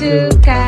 to Cal.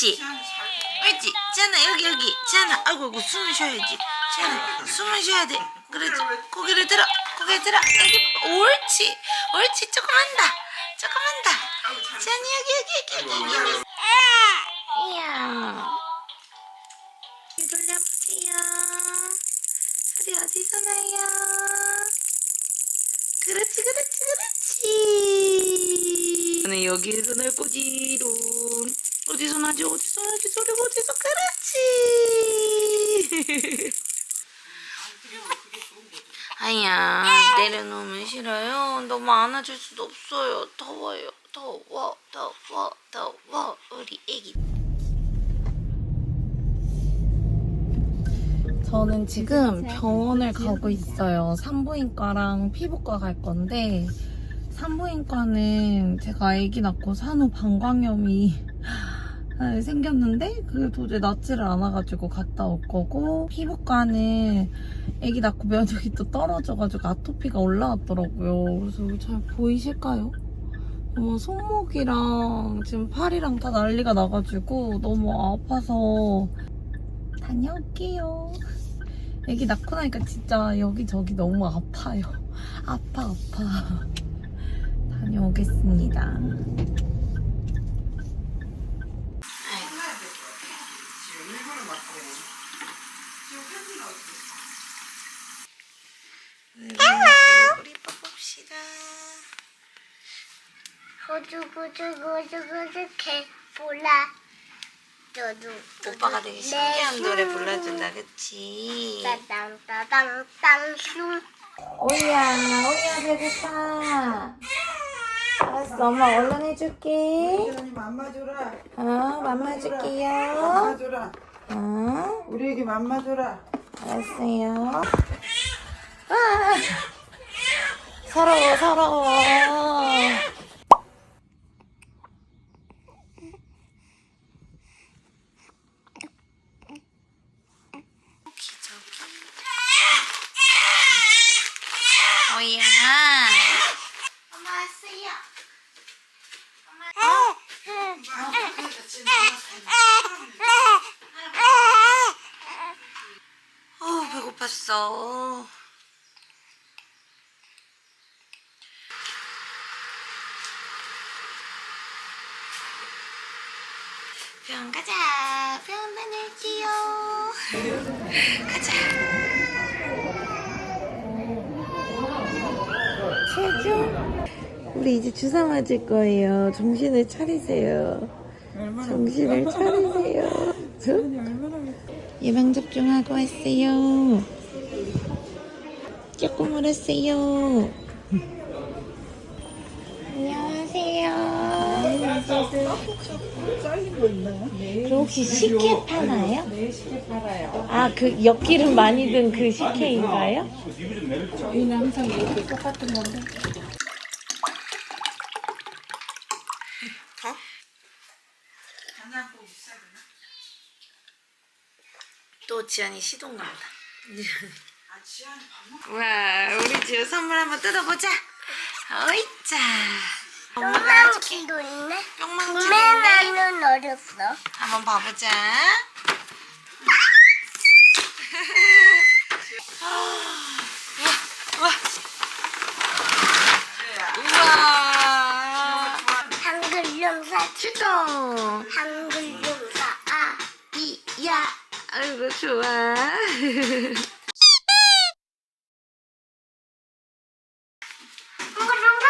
옳지. 옳지. 지안아, 여기, 여기. 지안아, 아이고, 아이고, 숨을 쉬어야지. 지안아, 숨을 쉬어야 돼. 그렇지. 고개를 들어. 고개 들어. 여기, 봐. 옳지. 옳지. 조금만 더. 조금만 더. 지안이, 여기, 여기, 여기, 여기, 여기. 이야. 귀 돌려보세요. 소리 어디서 나요? 그렇지, 그렇지, 그렇지. 나는 여기에서 날 거지롱. 어디서 나지, 어디서 나지, 소리가 어디서, 그렇지. 아니야, 내려놓으면 싫어요. 너무 안아줄 수도 없어요. 더워요. 더워, 더워, 더워. 우리 애기. 저는 지금 병원을 가고 있어요. 산부인과랑 피부과 갈 건데, 산부인과는 제가 아기 낳고 산후 방광염이 아, 생겼는데, 그게 도저히 낫지를 않아가지고 갔다 올 거고, 피부과는 아기 낳고 면역이 또 떨어져가지고 아토피가 올라왔더라고요. 그래서 잘 보이실까요? 어, 손목이랑 지금 팔이랑 다 난리가 나가지고 너무 아파서 다녀올게요. 애기 낳고 나니까 진짜 여기저기 너무 아파요. 아파, 아파. 다녀오겠습니다. 우리 뽑읍시다. 구주구주구주구주 개불라 저도 오빠가 되게 신기한 노래 불러준다, 그치? 따당따당땅 오이야, 오이야, 배고파. 알았어, 엄마 얼른 해줄게. 사장님 맘마 줘라. 어, 맘마 맘마 해줄게요. 줘라. 어, 우리 애기 맘마 줘라. 알았어요. 아, 서러워, 서러워. 오이야. 엄마 왔어요. 어, 배고팠어. 병원 가자. 병원 다닐게요. 가자. 최종. 우리 이제 주사 맞을 거예요. 정신을 차리세요. 정신을 차리세요. 예방 접종하고 왔어요. 조금 울었어요. 안녕하세요. 잘린 거 혹시 식혜 파나요? 네, 시계 팔아요. 아, 그 엿기름 많이 든 그 식혜인가요? 저희는 항상 이렇게 똑같은 건데. 또 지안이 시동 간다. 아, 지안이 밥먹 와, 우리 지우 선물 한번 뜯어보자. 어이짜. 엄마가 해줄게. 도 있네 뿅망치도 있네. 구매나는 어렵어 한번 봐보자. 우와, 우와. 한글 용사 시동. 한글 용사 아 이 야. 아이고, 좋아. 한글 용사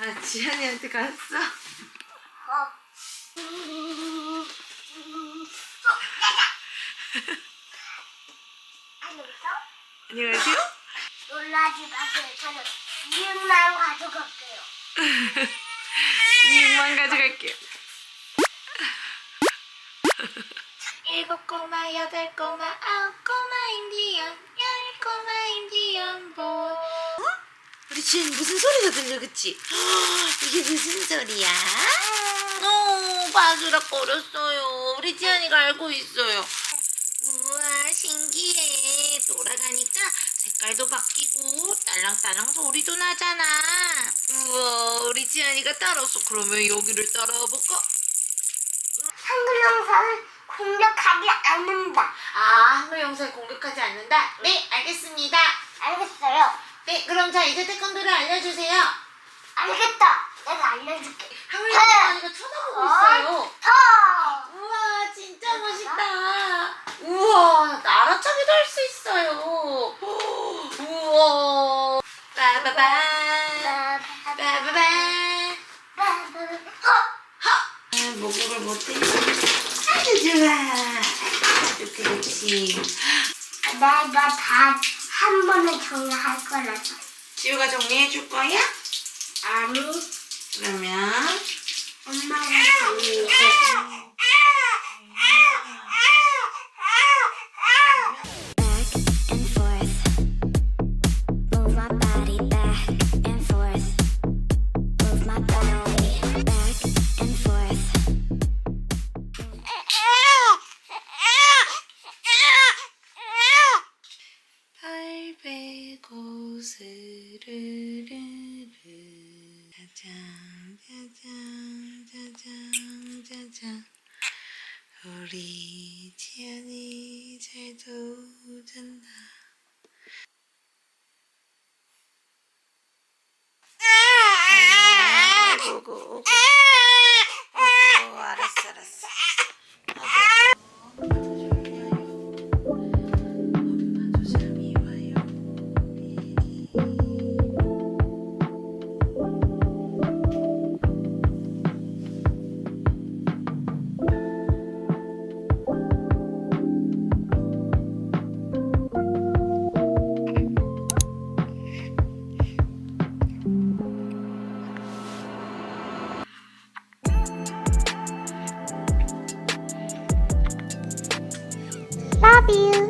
아, 지안이한테 갔어? 어. 안녕하세요. 안녕하세요. 놀라지 마세요. 저는 이응만 가져갈게요. 2만 가져갈게요. 일곱 꼬마, 여덟 꼬마, 아홉 꼬마 인디언, 열 꼬마 인디언 볼. 지금 무슨 소리가 들려, 그치? 이게 무슨 소리야? 어, 바스락거렸어요. 우리 지안이가 알고 있어요. 우와, 신기해. 돌아가니까 색깔도 바뀌고 딸랑딸랑 소리도 나잖아. 우와, 우리 지 지안이가 따라서 그러면 여기를 따라와 볼까? 한글 영상을 공격하지 않는다. 아 한글 영상 공격하지 않는다? 네 알겠습니다 알겠어요. 네 그럼 자 이제 태권도를 알려주세요. 알겠다. 내가 알려줄게. 한글 영상이가 쳐다보고 있어요. 더. 우와 진짜 멋있다. 우와 나라차기도 할 수 있어요. 우와. 빠바바. 빠바바. 아, 목욕을 못해. 아주 좋아. 이렇게 그렇지. 내가 다 한 번에 정리할 거라서. 지우가 정리해 줄 거야? 아니, 그러면 엄마가 정리해. Love you.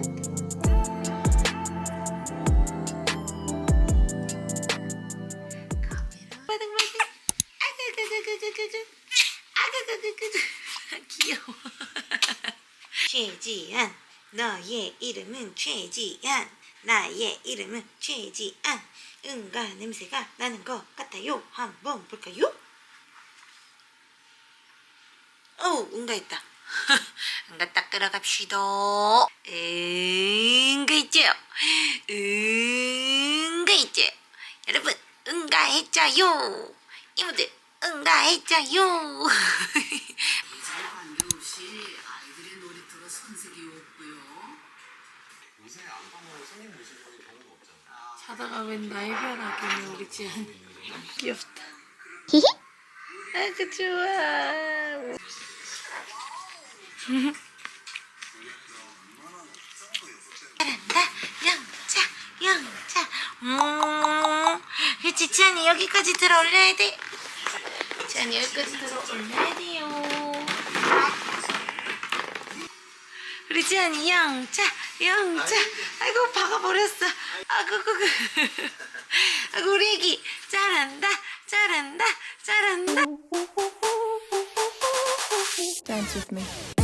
아가가가가가가. 아가가가가가. 귀여워. 최지안. 너의 이름은 최지안. 나의 이름은 최지안. 응가 냄새가 나는 것 같아요. 한번 볼까요? 오, 응가 있다. 응가 닦으러 갑시다. 응가 있죠? 응가 있죠? 여러분, 응가 했자요. 이모들, 응가 했자요. 관계없이 아이들의 놀이터가 손색이 없고요. 요새 안방으로 손님 모시고 오는 경우도 없잖아. 자다가 웬 나이 변하기는 우리 지안 귀엽다. 아그 좋아. 잘한다. 영차, 영차. 음, 지안이 여기까지 들어 올려야 돼. 지안이 여기까지 들어 올려야 돼요. 우리 지안이 영차, 영차. 아이고 박아버렸어. 그, 그. 아이고 우리 애기 잘한다, 잘한다, 잘한다. Back and